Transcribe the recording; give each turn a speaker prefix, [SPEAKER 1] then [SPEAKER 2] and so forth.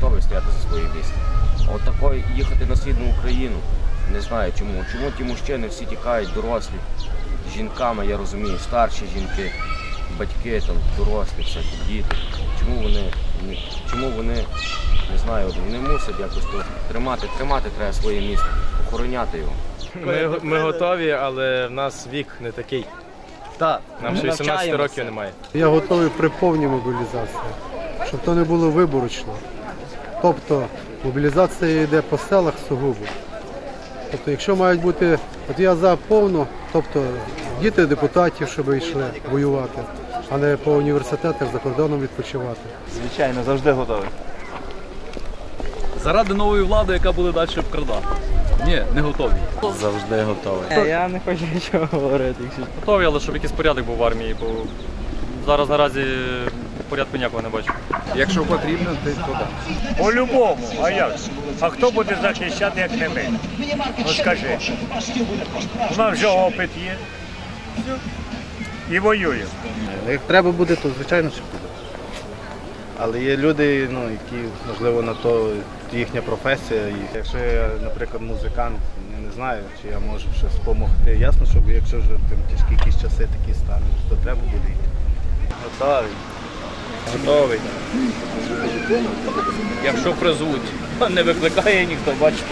[SPEAKER 1] готовий стояти за своє місце. От такої їхати на східну Україну, не знаю чому. Чому ті мужчини всі тікають, дорослі, з жінками, я розумію, старші жінки, батьки, там, дорослі, всякі діти. Чому вони, чому вони, не знаю, вони мусять якось то тримати, тримати треба своє місце, охороняти його.
[SPEAKER 2] Ми, ми готові, але в нас вік не такий.
[SPEAKER 3] Так,
[SPEAKER 2] Нам ще 18 років немає.
[SPEAKER 4] Я готовий при повній мобілізації, щоб то не було виборочно. Тобто мобілізація йде по селах сугубо. Тобто, якщо мають бути, от я за повну, тобто діти депутатів, щоб йшли воювати, а не по університетах за кордоном відпочивати.
[SPEAKER 3] Звичайно, завжди готовий.
[SPEAKER 5] Заради нової влади, яка буде далі вкрадати. Ні, не готові.
[SPEAKER 3] Завжди готовий.
[SPEAKER 6] Я не хочу нічого говорити,
[SPEAKER 5] Готові, але щоб якийсь порядок був в армії, бо зараз наразі порядку ніякого не бачу.
[SPEAKER 7] Якщо потрібно, то туди.
[SPEAKER 8] По-любому, а як? А хто буде захищати, як не ми? Ну скажи. У нас вже опит є. І воюємо.
[SPEAKER 3] Як треба буде, то звичайно що буде. Але є люди, ну, які, можливо, на то їхня професія. І якщо я, наприклад, музикант, я не знаю, чи я можу щось допомогти. Ясно, що якщо вже там тяжкі якісь часи такі стануть, то треба буде йти. Готовий. Готовий.
[SPEAKER 6] якщо призвуть, не викликає ніхто, бачите.